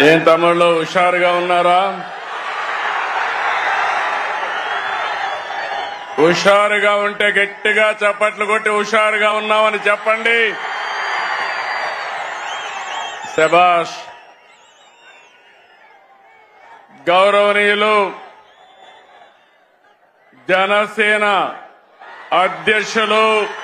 ఏం తమిళలో హుషారుగా ఉన్నారా? హుషారుగా ఉంటే గట్టిగా చప్పట్లు కొట్టి హుషారుగా ఉన్నామని చెప్పండి. శభాష్ గౌరవనీయులు జనసేన అధ్యక్షులు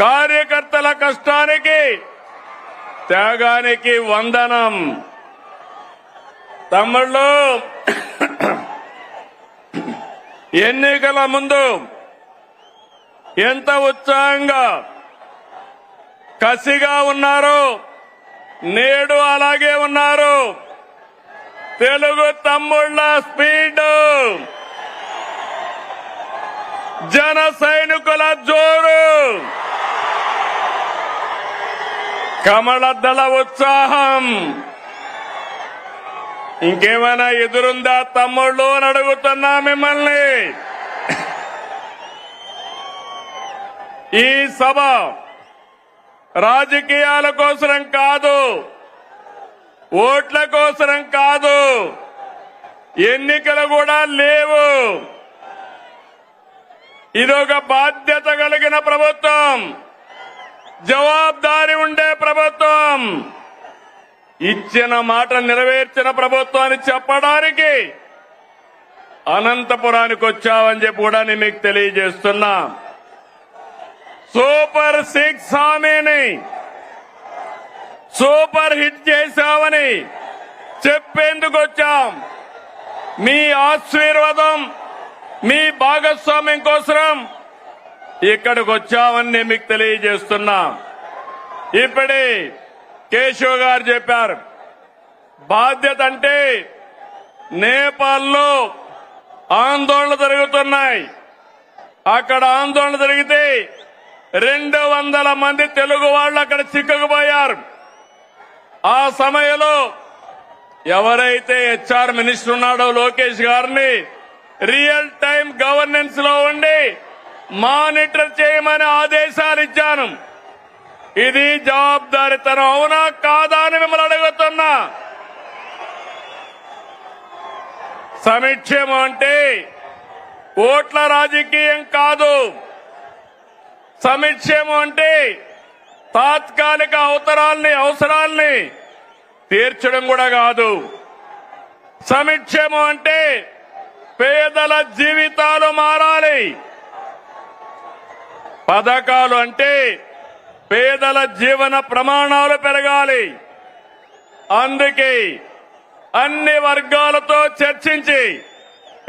కార్యకర్తల కష్టానికి త్యాగానికి వందనం. తమ్ముళ్ళు ఎన్నికల ముందు ఎంత ఉత్సాహంగా కసిగా ఉన్నారు నేడు అలాగే ఉన్నారు. తెలుగు తమ్ముళ్ళ స్పీడ్. జన సైనికుల జోరు. కమలద్దల ఉత్సాహం. ఇంకేమైనా ఎదురుందా తమ్ముళ్ళు అని అడుగుతున్నా మిమ్మల్ని. ఈ సభ రాజకీయాల కోసరం కాదు ఓట్ల కోసరం కాదు ఎన్నికలు కూడా లేవు. ఇదొక బాధ్యత కలిగిన ప్రభుత్వం. జవాబారి ఉండే ప్రభుత్వం. ఇచ్చిన మాట నెరవేర్చిన ప్రభుత్వాన్ని చెప్పడానికి అనంతపురానికి వచ్చావని చెప్పి కూడా నేను మీకు తెలియజేస్తున్నా. సూపర్ సిక్స్ హామీని సూపర్ హిట్ చేశామని చెప్పేందుకు వచ్చాం. మీ ఆశీర్వాదం మీ భాగస్వామ్యం కోసం ఇక్కడికి వచ్చామని నేను మీకు తెలియజేస్తున్నా. ఇప్పుడే కేశవ్ గారు చెప్పారు బాధ్యత అంటే నేపాల్లో ఆందోళన జరుగుతున్నాయి. అక్కడ ఆందోళన జరిగితే రెండు వందల మంది తెలుగు వాళ్ళు అక్కడ చిక్కుకుపోయారు. ఆ సమయంలో ఎవరైతే హెచ్ఆర్ మినిస్టర్ ఉన్నాడో లోకేష్ గారిని రియల్ టైం గవర్నెన్స్లో ఉండి మానిటర్ చేయమని ఆదేశాలు ఇచ్చాను. ఇది జవాబారితనం అవునా కాదా అని మిమ్మల్ని అడుగుతున్నా. సమీక్షేమం అంటే ఓట్ల రాజకీయం కాదు. సమీక్షేమం అంటే తాత్కాలిక అవసరాల్ని అవసరాల్ని తీర్చడం కూడా కాదు. సమీక్షేమం అంటే పేదల జీవితాలు మారాలి. పథకాలు అంటే పేదల జీవన ప్రమాణాలు పెరగాలి. అందుకే అన్ని వర్గాలతో చర్చించి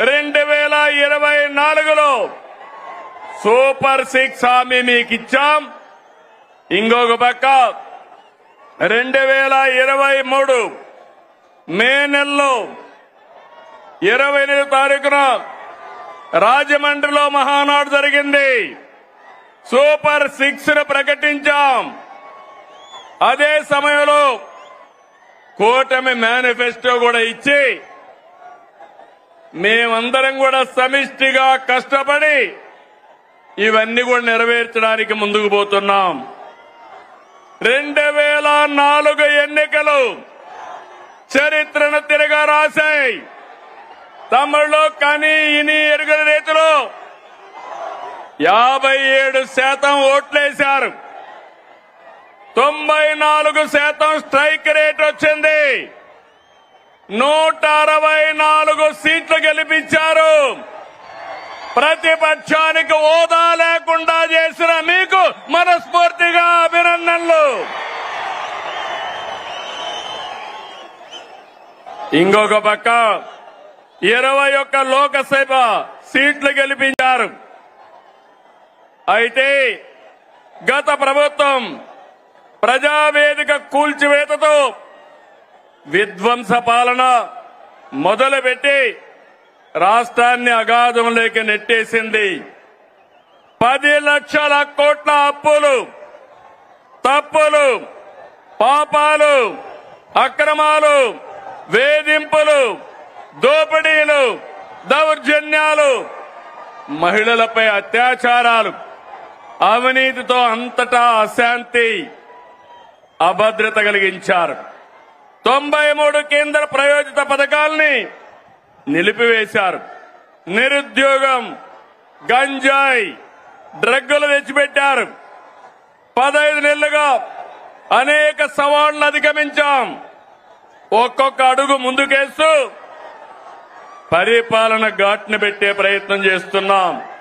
రెండు వేల ఇరవై నాలుగులో సూపర్ సిక్స్ హామీ మీకు ఇచ్చాం ఇంకొక పక్క రెండు వేల ఇరవై మూడు మే నెలలో ఇరవై ఎనిమిది తారీఖున రాజమండ్రిలో మహానాడు జరిగింది. సూపర్ సిక్స్ను ప్రకటించాం. అదే సమయంలో కూటమి మేనిఫెస్టో కూడా ఇచ్చి మేమందరం కూడా సమిష్టిగా కష్టపడి ఇవన్నీ కూడా నెరవేర్చడానికి ముందుకు పోతున్నాం. రెండు వేల నాలుగు ఎన్నికలు చరిత్రను తిరగా రాశాయి తమిళలో కానీ ఇని ఎరుగని రీతిలో యాభై ఏడు శాతం ఓట్లేశారు. తొంభై నాలుగు శాతం స్ట్రైక్ రేట్ వచ్చింది. నూట అరవై నాలుగు సీట్లు గెలిపించారు. ప్రతిపక్షానికి హోదా లేకుండా చేసిన మీకు మనస్ఫూర్తిగా అభినందనలు. ఇంకొక పక్క ఇరవై ఒక్క లోకసభ సీట్లు గెలిపించారు. అయితే గత ప్రభుత్వం ప్రజావేదిక కూల్చివేతతో విధ్వంస పాలన మొదలుపెట్టి రాష్ట్రాన్ని అగాధంలోకి నెట్టేసింది. పది లక్షల కోట్ల అప్పులు తప్పులు పాపాలు అక్రమాలు వేధింపులు దోపిడీలు దౌర్జన్యాలు మహిళలపై అత్యాచారాలు అవినీతితో అంతటా అశాంతి అభద్రత కలిగించారు. తొంభై మూడు కేంద్ర ప్రయోజిత పథకాల్ని నిలిపివేశారు. నిరుద్యోగం గంజాయి డ్రగ్గులు తెచ్చిపెట్టారు. పదహైదు నెలలుగా అనేక సవాళ్ళను అధిగమించాం. ఒక్కొక్క అడుగు ముందుకేస్తూ పరిపాలన ఘాట్ని పెట్టే ప్రయత్నం చేస్తున్నాం.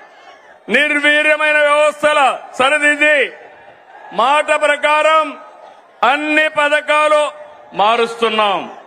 నిర్వీర్యమైన వ్యవస్థల సరిదిద్ది మాట ప్రకారం అన్ని పథకాలు మారుస్తున్నాం.